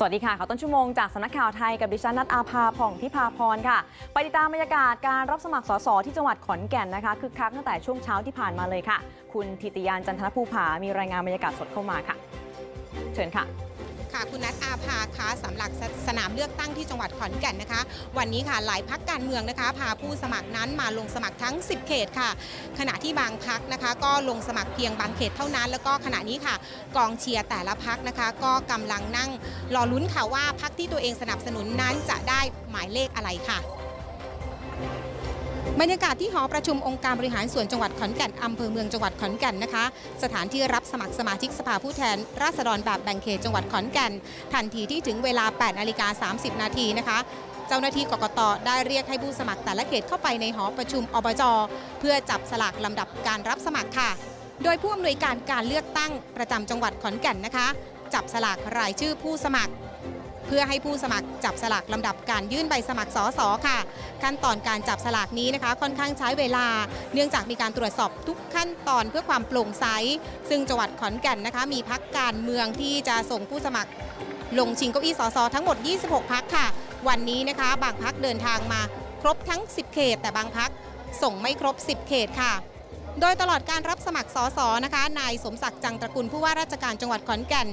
สวัสดีค่ะข่าวต้นชั่วโมงจากสำนักข่าวไทยกับดิฉันนัทอาภาผ่องพิพาพรค่ะ ไปติดตามบรรยากาศการรับสมัครสสที่จังหวัดขอนแก่นนะคะคึกคักตั้งแต่ช่วงเช้าที่ผ่านมาเลยค่ะ คุณธิติยานจันทนภูผามีรายงานบรรยากาศสดเข้ามาค่ะ เชิญค่ะ ค่ะ คุณนัทอาภาคะสำหรับสสนามเลือกตั้งที่จังหวัดขอนแก่นนะคะ วันนี้ค่ะหลายพักการเมืองนะคะ พาผู้สมัครนั้นมาลงสมัครทั้ง 10 เขตค่ะ ขณะที่บางพักนะคะ ก็ลงสมัครเพียงบางเขตเท่านั้น แล้วก็ขณะนี้ค่ะ กองเชียร์แต่ละพักนะคะ ก็กำลังนั่งรอลุ้นค่ะว่าพักที่ตัวเองสนับสนุนนั้นจะได้หมายเลขอะไรค่ะ บรรยากาศที่หอประชุมองค์การบริหารส่วนจังหวัดขอนแก่นอำเภอเมืองจังหวัดขอนแก่นนะคะ สถานที่รับสมัครสมาชิกสภาผู้แทน ราษฎรแบบแบ่งเขตจังหวัดขอนแก่น ทันทีที่ถึงเวลา 8นาฬิกา30 นาทีนะคะเจ้าหน้าที่กกตได้เรียกให้ผู้สมัครแต่ละเขตเข้าไปในหอประชุมอบจ เพื่อจับสลากลำดับการรับสมัครค่ะ โดยผู้อำนวยการการเลือกตั้งประจำจังหวัดขอนแก่นนะคะ จับสลากรายชื่อผู้สมัคร เพื่อให้ผู้สมัครจับสลากลำดับการยื่นใบสมัครสอสอค่ะ ขั้นตอนการจับสลากนี้นะคะ ค่อนข้างใช้เวลา เนื่องจากมีการตรวจสอบทุกขั้นตอนเพื่อความโปร่งใส ซึ่งจังหวัดขอนแก่นนะคะ มีพักการเมืองที่จะส่งผู้สมัคร ลงชิงเก้าอี้สสทั้งหมด 26 พักค่ะ วันนี้นะคะ บางพักเดินทางมาครบทั้ง 10 เขต แต่บางพักส่งไม่ครบ 10 เขตค่ะ โดยตลอดการรับสมัครสสนะคะ นายสมศักดิ์จังตระกุลผู้ว่าราชการจังหวัดขอนแก่น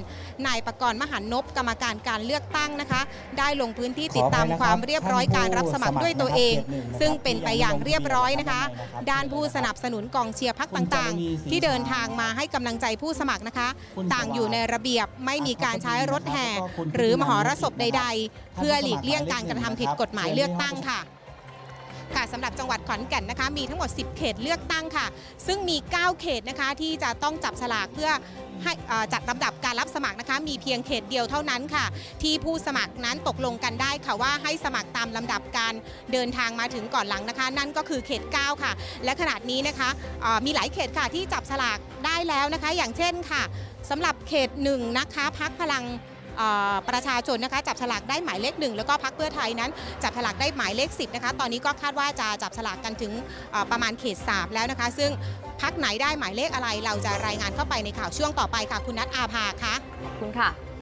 นายประกรณ์มหันนพกรรมการการเลือกตั้งนะคะ ได้ลงพื้นที่ติดตามความเรียบร้อยการรับสมัครด้วยตัวเอง ซึ่งเป็นไปอย่างเรียบร้อยนะคะ ด้านผู้สนับสนุนกองเชียร์พักต่างๆ ที่เดินทางมาให้กำลังใจผู้สมัครนะคะ ต่างอยู่ในระเบียบไม่มีการใช้รถแห่ หรือมหรสพใด ๆ เพื่อหลีกเลี่ยงการกระทำผิดกฎหมายเลือกตั้งค่ะ ค่ะสำหรับจังหวัดขอนแก่นนะคะ มีทั้งหมด 10 เขตเลือกตั้งค่ะ ซึ่งมี 9 เขตนะคะที่จะต้องจับสลากเพื่อให้จัดลำดับการรับสมัครนะคะ มีเพียงเขตเดียวเท่านั้นค่ะ ที่ผู้สมัครนั้นตกลงกันได้ค่ะว่าให้สมัครตามลำดับการเดินทางมาถึงก่อนหลังนะคะ นั่นก็คือเขต 9 ค่ะ และขณะนี้นะคะมีหลายเขตค่ะที่จับสลากได้แล้วนะคะ อย่างเช่นค่ะสำหรับเขตหนึ่งนะคะพักพลัง ประชาชนนะคะจับฉลากได้หมายเลขหนึ่งแล้วก็พักเพื่อไทยนั้น จับฉลากได้หมายเลข 10นะคะตอนนี้ก็คาดว่าจะจับฉลากกันถึงประมาณเขต3แล้วนะคะ ซึ่งพักไหนได้หมายเลขอะไรเราจะรายงานเข้าไปในข่าวช่วงต่อไปค่ะ คุณนัทอาภาคะขอบคุณค่ะ